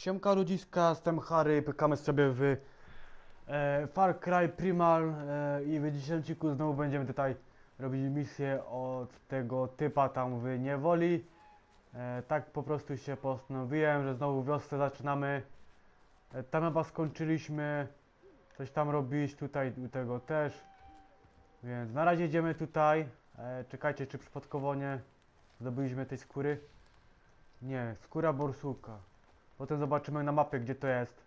Siemka ludziska, jestem Harry, pykamy sobie w e, Far Cry Primal e, i w dzisiejszym odcinku znowu będziemy tutaj robić misję od tego typa tam w niewoli. E, tak po prostu się postanowiłem, że znowu wiosnę zaczynamy. E, tam chyba skończyliśmy coś tam robić, tutaj u tego też. Więc na razie idziemy tutaj. E, czekajcie, czy przypadkowo nie zdobyliśmy tej skóry. Nie, skóra borsuka. Potem zobaczymy na mapie, gdzie to jest.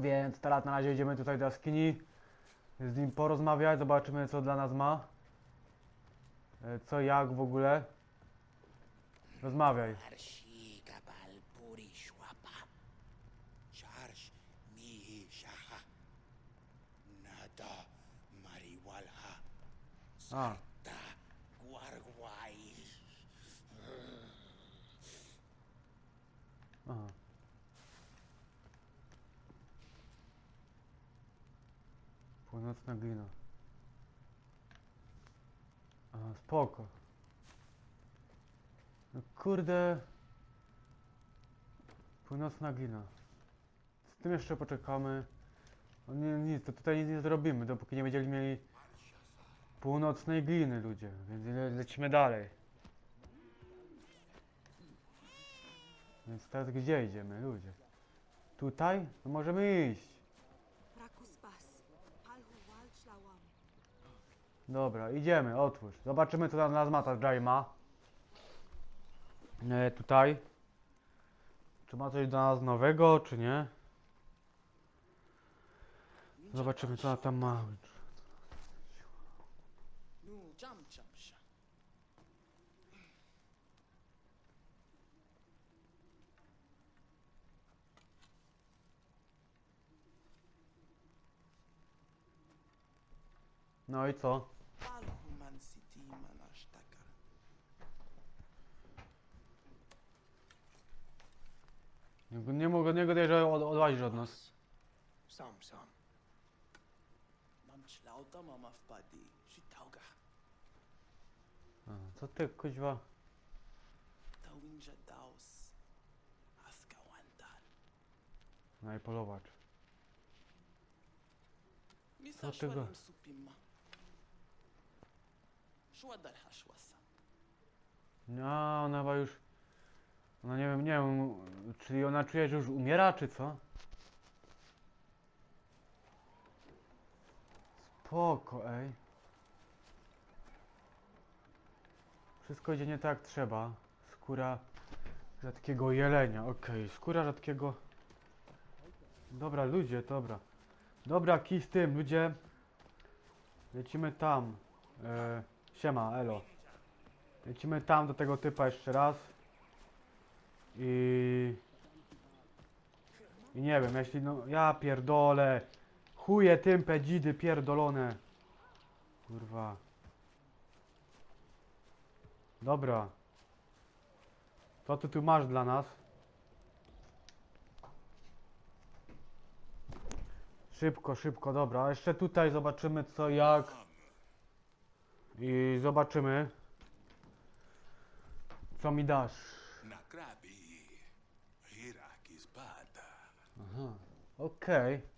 Więc teraz na razie idziemy tutaj do jaskini. Z nim porozmawiać, zobaczymy co dla nas ma. E, Co, jak w ogóle. Rozmawiaj. Arshi Północna glina. Aha, spoko. No kurde. Północna glina. Z tym jeszcze poczekamy. No nie, nic, to tutaj nic nie zrobimy, dopóki nie będziemy mieli północnej gliny, ludzie. Więc le lecimy dalej. Więc teraz gdzie idziemy, ludzie? Tutaj? No możemy iść. Dobra, idziemy, otwórz. Zobaczymy co tam nas ma ta Jai ma. E, tutaj. Czy ma coś dla nas nowego, czy nie? Zobaczymy co ona tam ma. No i co? Palhu man city man ashtakar. Nie, nie mogę, nie godaj, że od, nas. Sam sam. Mam chlauta mama wpadi. Shitauga. A, co ty, kuźwa? Tawinja daus. Aska wantan. No i polowacz. Misa Co tego? shwalim supima. Shwadar hashwasa. No, ona chyba już... Ona nie wiem, nie wiem, czyli ona czuje, że już umiera, czy co? Spoko, ej. Wszystko idzie nie tak trzeba. Skóra rzadkiego jelenia, okej. Skóra rzadkiego... Dobra, ludzie, dobra. Dobra, kij z tym, ludzie. Lecimy tam. E, siema, elo. Lecimy tam do tego typa jeszcze raz. I... I nie wiem, jeśli no... Ja pierdolę. Chuje tym pedzidy pierdolone. Kurwa. Dobra. Co ty tu masz dla nas? Szybko, szybko, dobra. Jeszcze tutaj zobaczymy co jak. I zobaczymy. Co mi dasz? Aha, okej. Mupur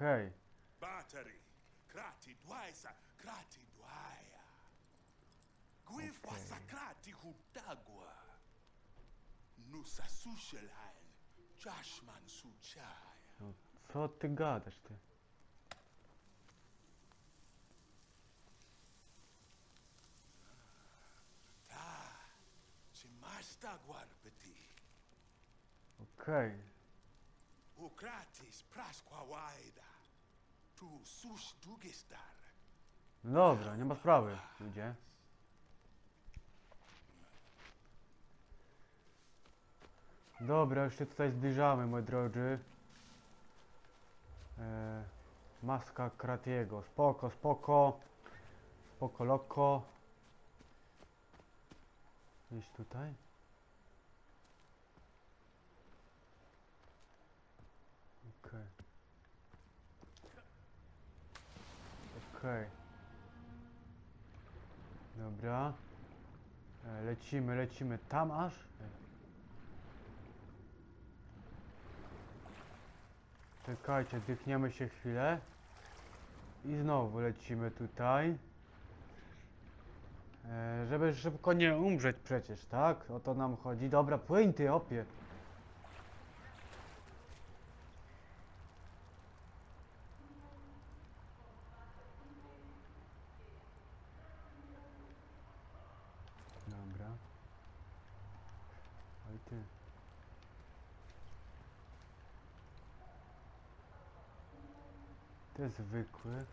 Kaj? Battery. Krati dwaisa, krati dwaia. Gwifwa okay. sakrati hutagwa. Nusa sushelhain, czaszman suchaya. No co ty gadasz ty? Ta, czy masz tagwar peti? Okej. Okay. Ukratis praskwa wajda. Waida. sus dugestar. No dobra, nie ma sprawy, ludzie. Dobra, już się tutaj zbliżamy, moi drodzy. E, maska Kratiego. Spoko, spoko. Spoko, loko. Gdzieś tutaj? Okej. Okej. Dobra. E, Lecimy, lecimy tam aż. Czekajcie, dychniemy się chwilę. I znowu lecimy tutaj. E, żeby szybko nie umrzeć przecież, tak? O to nam chodzi. Dobra, płyń ty, opie. Dobra. Oj ty. To jest zwykły.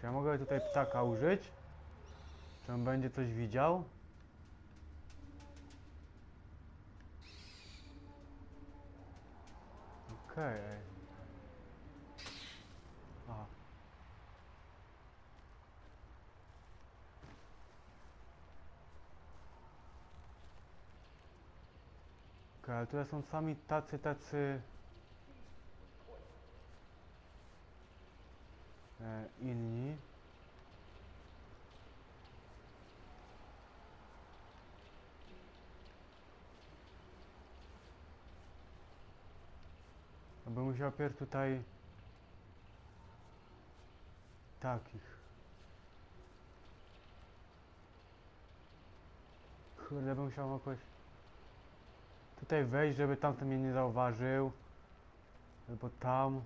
Czy ja mogę tutaj ptaka użyć? Czy on będzie coś widział? Okej. Aha. Okej, ale tutaj są sami tacy, tacy... inni. No Bym musiał pierw tutaj... Takich. Kurde, bym musiał jakoś... Tutaj wejść, żeby tamten mnie nie zauważył. Albo tam.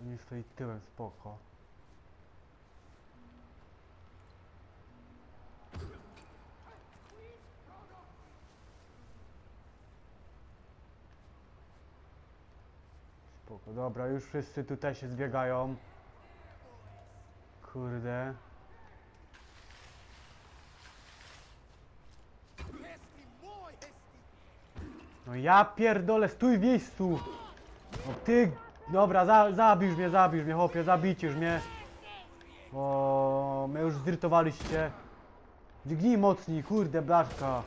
Oni stoi tyłem, spoko. Spoko, dobra, już wszyscy tutaj się zbiegają. Kurde. No ja pierdolę, stój w miejscu! No ty, dobra, za, zabisz mnie, zabisz mnie, chłopie, zabijcie mnie. O, mnie już zirytowaliście. Dźgnij mocniej, kurde, blaszka.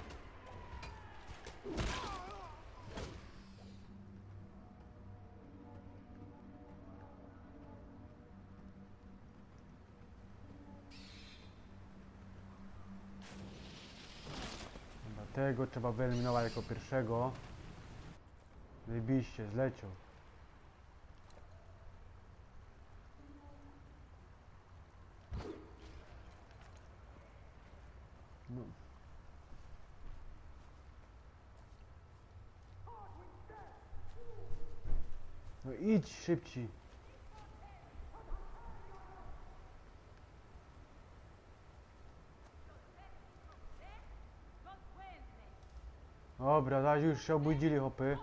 Dlatego trzeba wyeliminować jako pierwszego. Zajebiście, zleciał. No. No idź szybciej. Dobra, zaś już się obudzili hopy.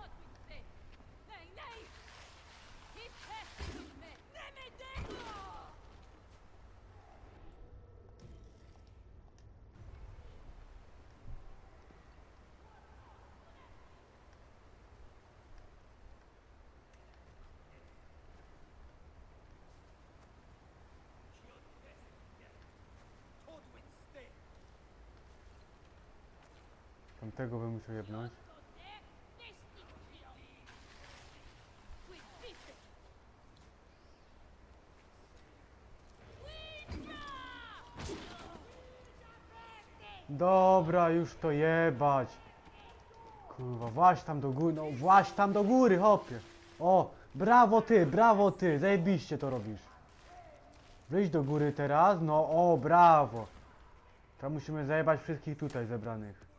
Tamtego bym musiał jebnąć. Dobra, już to jebać. Kurwa, właź tam do góry, no właź tam do góry, hopie. O, brawo ty, brawo ty, zajebiście to robisz. Wyjdź do góry teraz, no o, brawo. Teraz musimy zajebać wszystkich tutaj zebranych.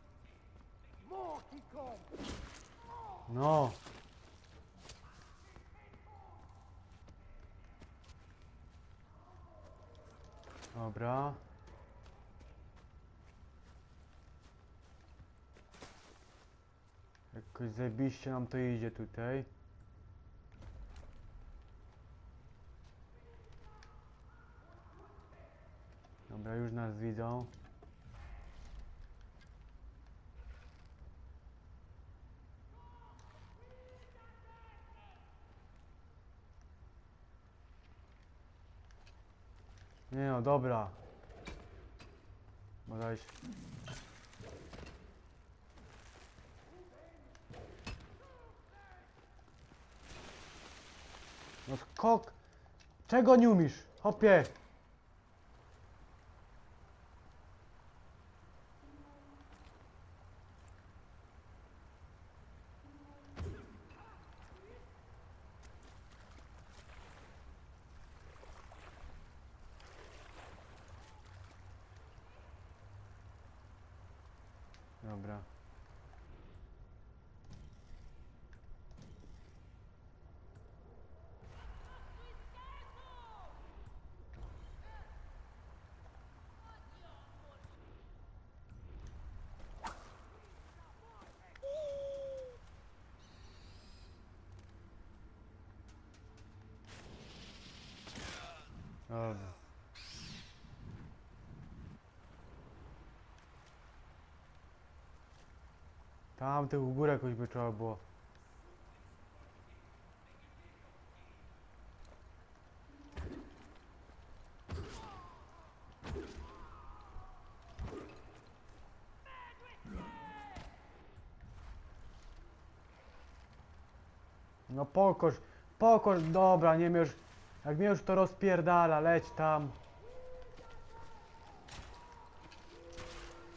No. Dobra. Jakoś zajebiście nam to idzie tutaj. Dobra, już nas widzą. Nie no, dobra. Bodajś. No skok! Czego nie umiesz? Hopie! Dobra. Tam tych u góry jakoś by trzeba było. No pokoż, pokoż, dobra, nie miesz, jak mnie już to rozpierdala, leć tam.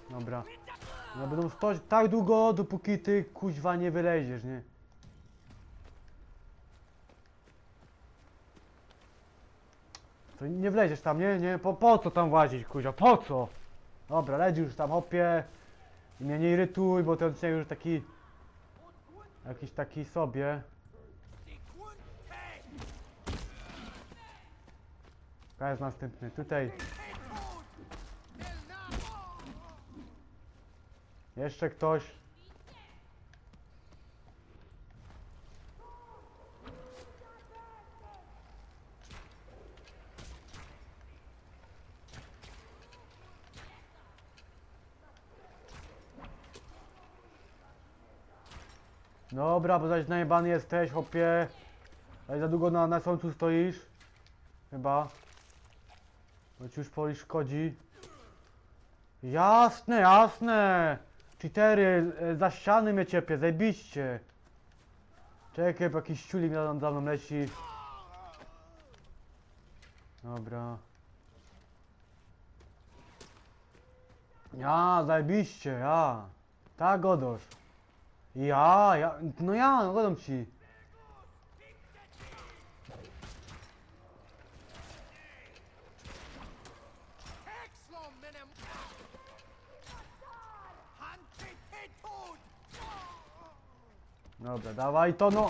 Dobra. No będą stać tak długo, dopóki ty kuźwa nie wyleziesz, nie? To nie wleziesz tam, nie? Nie? Po, po co tam włazić, kuźwa? Po co? Dobra, leć już tam, hopie. I mnie nie irytuj, bo ten odcinek już taki... Jakiś taki sobie. To jest następny, tutaj. Jeszcze ktoś. Dobra, bo zaś najebany jesteś, hopie. Zaś za długo na, na słońcu stoisz. Chyba. Bo ci już poli szkodzi. Jasne, jasne. Cheatery, e, za ściany mnie ciepie, zajebiście. Czekaj, bo jakiś ciulik za za mną leci. Dobra. Ja, zajebiście, ja. Tak, godosz. Ja, ja, no ja, no godam ci. Dobra, dawaj to no.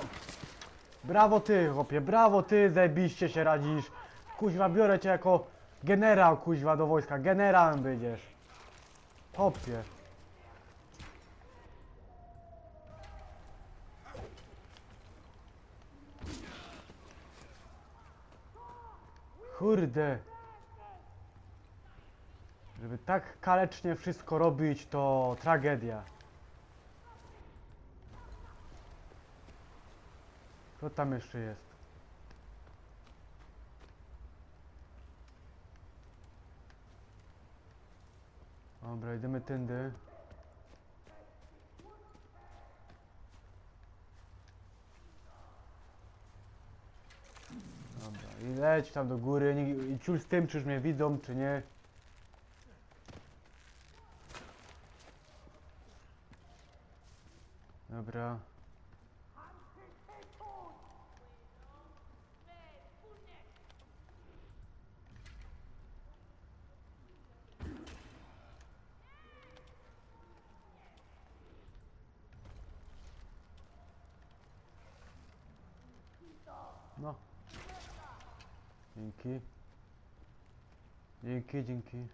Brawo ty, chłopie, brawo ty, zajebiście się radzisz. Kuźwa, biorę cię jako generał, kuźwa, do wojska. Generałem będziesz. Hopie. Kurde. Żeby tak kalecznie wszystko robić, to tragedia. Co tam jeszcze jest? Dobra, idziemy tędy. Dobra, i leć tam do góry i ciul z tym, czyż mnie widzą, czy nie. Dobra. No. Dzięki. Dzięki, dzięki.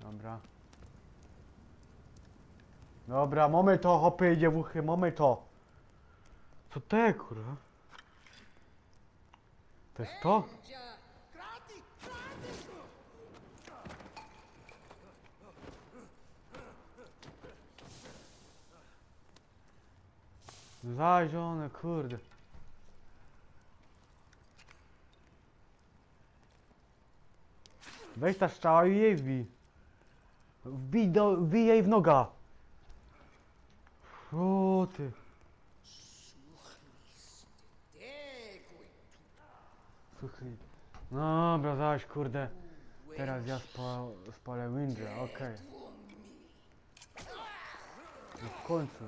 Dobra. Dobra, mamy to, hopy, dziewuchy, mamy to. Co te, kurwa? To jest to? Zazione, kurde. Weź ta strzała i jej wbij. Wbij, do, wbij jej w noga. O ty. Słuchaj. No dobra, zaś kurde. Teraz ja spa, spalę Windra, okej. No w końcu.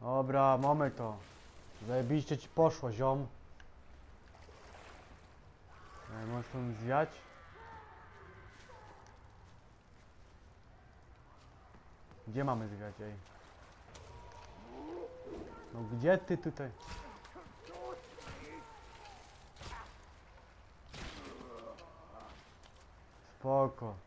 Dobra, mamy to. Zajebiście ci poszło, ziom. E, możesz zwiać? Gdzie mamy zwiać, ej? No gdzie ty tutaj? Spoko.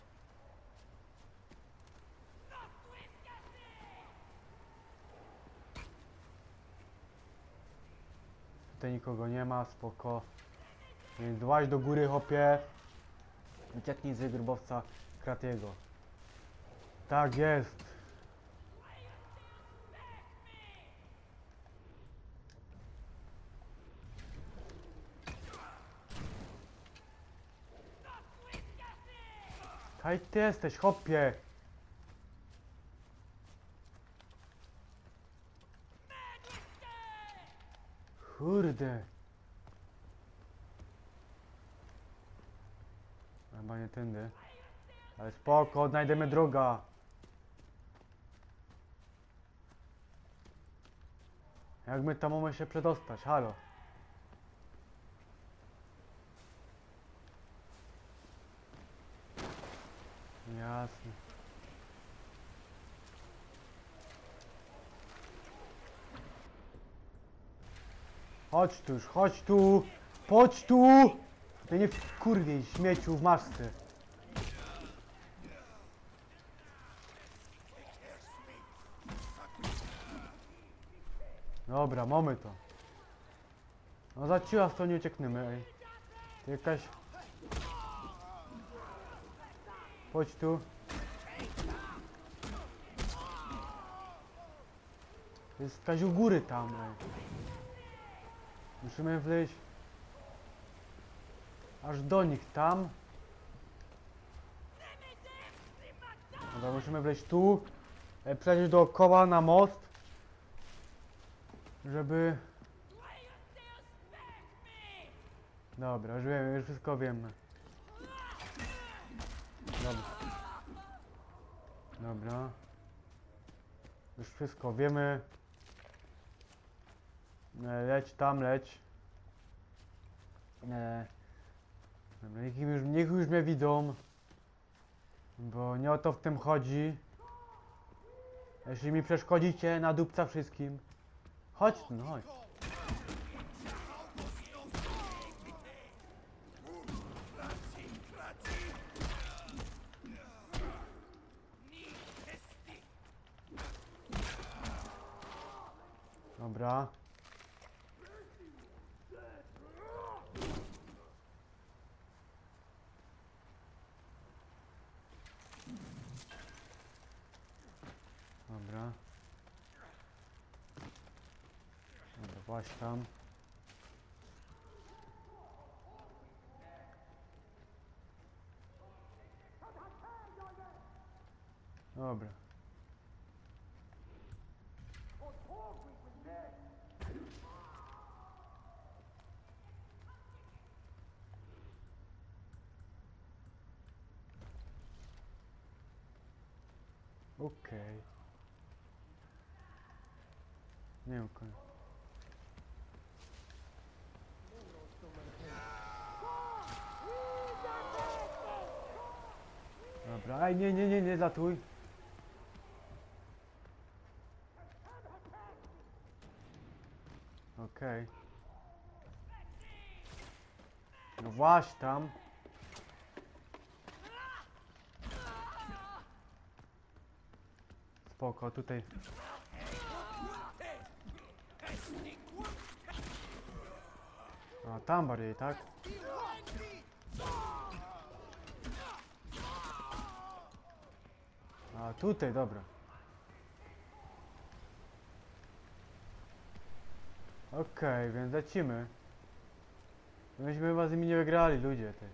Tutaj nikogo nie ma, spoko. Więc dłaź do góry, hopie. Ucieknij z grobowca Kratiego. Tak jest. Kaj ty jesteś, hopie. Kurde. Chyba nie tędy. Ale spoko, odnajdziemy droga. Jak my tam mamy się przedostać? Halo. Jasne. Chodź tu już, chodź tu! Chodź tu! Ty nie kurwiej śmieciu w masce. Dobra, mamy to. No za ciła to nie uciekniemy, ej. To jakaś... Chodź tu. Jest jakaś u góry tam, ej. Musimy wleźć aż do nich tam. Dobra, musimy wleźć tu, e, przejść dookoła na most, żeby... Dobra, już wiemy, już wszystko wiemy. Dobra. Dobra. Już wszystko wiemy. E, Leć tam, leć. E, Dobra, niech już, niech już mnie widzą. Bo nie o to w tym chodzi. Jeśli mi przeszkodzicie, na dupca wszystkim. Chodź, no chodź. Dobra. Dobra. Dobra, właśnie tam. Dobra. Dobra, aj nie, nie, nie, nie latuj. Okej. Okay. No właśnie tam. Spoko, tutaj. A tam bardziej, tak? A, tutaj, dobra. Okej, więc lecimy. Myśmy chyba z nimi nie wygrali, ludzie, ty.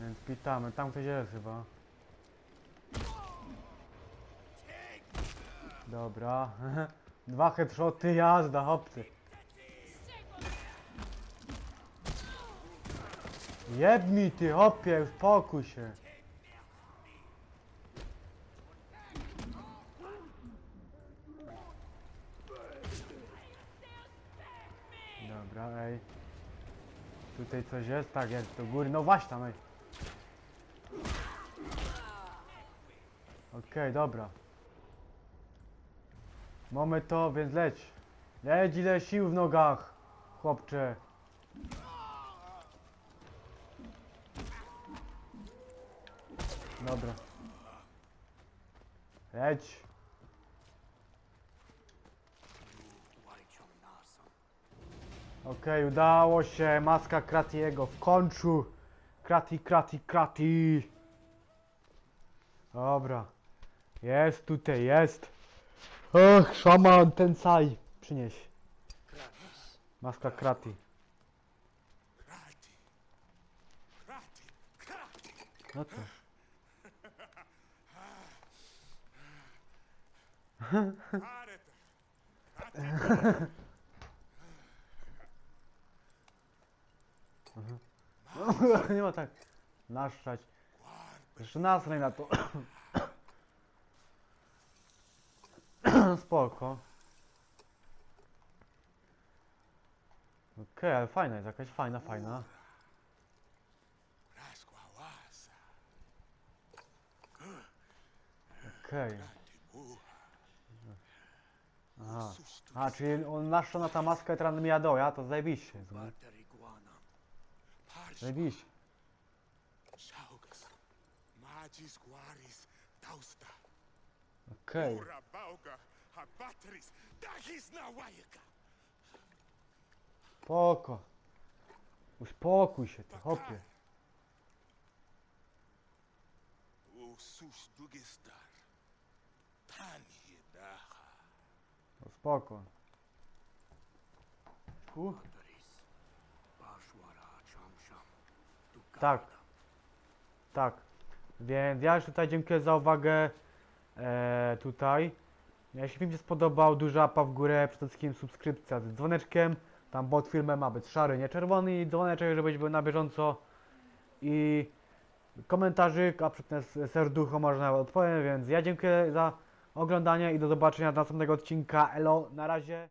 Więc pitamy, tam ktoś jest chyba. Dobra. Dwa headshoty, jazda, hopcy. Jeb mi ty, hopie, uspokój się. Dobra, ej. Tutaj coś jest? Tak, jest do góry. No właśnie tam, ej. Okej, dobra. Mamy to, więc leć. Leć ile sił w nogach, chłopcze. Dobra. Leć. Okej, udało się. Maska Kratiego w końcu. Krati, krati, krati. Dobra. Jest tutaj, jest. Och, szaman Tensai. Przynieś. Kratos. Maska Krati. Krati. Krati. Krati. No. Areta. Krati. nie ma tak. Naszczać. Jeszcze nasraj na to. Spoko. Okej, ale fajna jest jakaś, fajna, fajna. Okej. Tibuha. Aha. A, czyli on naszła na ta jadą, ja? To zajebiście. jest, no. Bater iguana. Parsh. Zajebiście. Saugas. Magis guaris. Tausta. Okej. Ura bauga. Habatris. Dagis na wajeka. Spoko. Uspokój się ty, hopie. Tani daha. No spoko. U, Tak. tak. Więc ja już tutaj dziękuję za uwagę e, tutaj. Jeśli film się spodobał, duża łapa w górę, przede wszystkim subskrypcja z dzwoneczkiem. Tam pod filmem ma być szary, nie czerwony i dzwoneczek, żebyś był na bieżąco. I komentarzyk, a przy tym serducho można odpowiem, więc ja dziękuję za oglądanie i do zobaczenia do następnego odcinka. Elo, na razie.